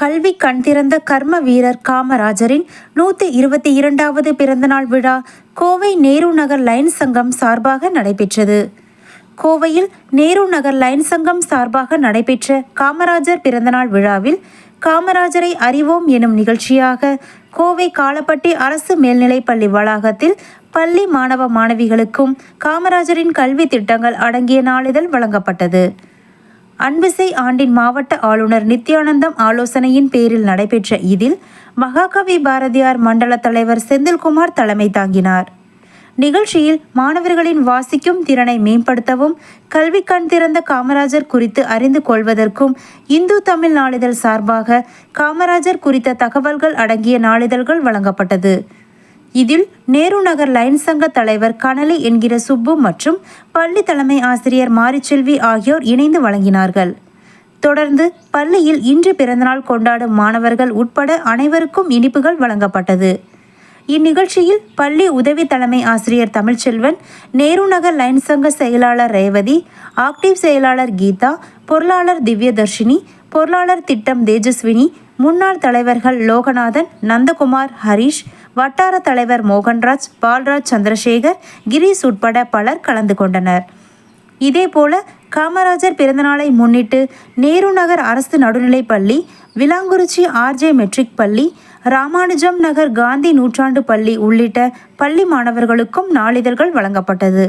கல்வி கண் திறந்த கர்ம வீரர் காமராஜரின் நூற்றி இருபத்தி இரண்டாவது பிறந்தநாள் விழா கோவை நேரு நகர் லைன் சங்கம் சார்பாக நடைபெற்றது. கோவையில் நேரு நகர் லைன் சங்கம் சார்பாக நடைபெற்ற காமராஜர் பிறந்தநாள் விழாவில் காமராஜரை அறிவோம் எனும் நிகழ்ச்சியாக கோவை காலப்பட்டி அரசு மேல்நிலைப்பள்ளி வளாகத்தில் பள்ளி மாணவ மாணவிகளுக்கும் காமராஜரின் கல்வி திட்டங்கள் அடங்கிய நாளிதழ் வழங்கப்பட்டது. அன்பிசை ஆண்டின் மாவட்ட ஆளுநர் நித்யானந்தம் ஆலோசனையின் பேரில் நடைபெற்ற இதில் மகாகவி பாரதியார் மண்டல தலைவர் செந்தில்குமார் தலைமை தாங்கினார். நிகழ்ச்சியில் மாணவர்களின் வாசிக்கும் திறனை மேம்படுத்தவும் கல்வி கண் திறந்த காமராஜர் குறித்து அறிந்து கொள்வதற்கும் இந்து தமிழ் நாளிதழ் சார்பாக காமராஜர் குறித்த தகவல்கள் அடங்கிய நாளிதழ்கள் வழங்கப்பட்டது. இதில் நேரு நகர் லைன் சங்க தலைவர் கனலி என்கிற சுப்பு மற்றும் பள்ளி தலைமை ஆசிரியர் மாரிச்செல்வி ஆகியோர் இணைந்து வழங்கினார்கள். தொடர்ந்து பள்ளியில் இன்று பிறந்தநாள் கொண்டாடும் மாணவர்கள் உட்பட அனைவருக்கும் இனிப்புகள் வழங்கப்பட்டது. இந்நிகழ்ச்சியில் பள்ளி உதவி தலைமை ஆசிரியர் தமிழ்ச்செல்வன் நேரு நகர் லைன் சங்க செயலாளர் ரேவதி ஆக்டிவ் செயலாளர் கீதா பொருளாளர் திவ்யதர்ஷினி பொருளாளர் திட்டம் தேஜஸ்வினி முன்னாள் தலைவர்கள் லோகநாதன் நந்தகுமார் ஹரிஷ் வட்டார தலைவர் மோகன்ராஜ் பால்ராஜ் சந்திரசேகர் கிரீஷ் உட்பட பலர் கலந்து கொண்டனர். இதேபோல காமராஜர் பிறந்தநாளை முன்னிட்டு நேரு நகர் அரசு நடுநிலைப் பள்ளி விலாங்குறிச்சி ஆர்ஜே மெட்ரிக் பள்ளி ராமானுஜம் நகர் காந்தி நூற்றாண்டு பள்ளி உள்ளிட்ட பள்ளி மாணவர்களுக்கும் நாளிதழ்கள் வழங்கப்பட்டது.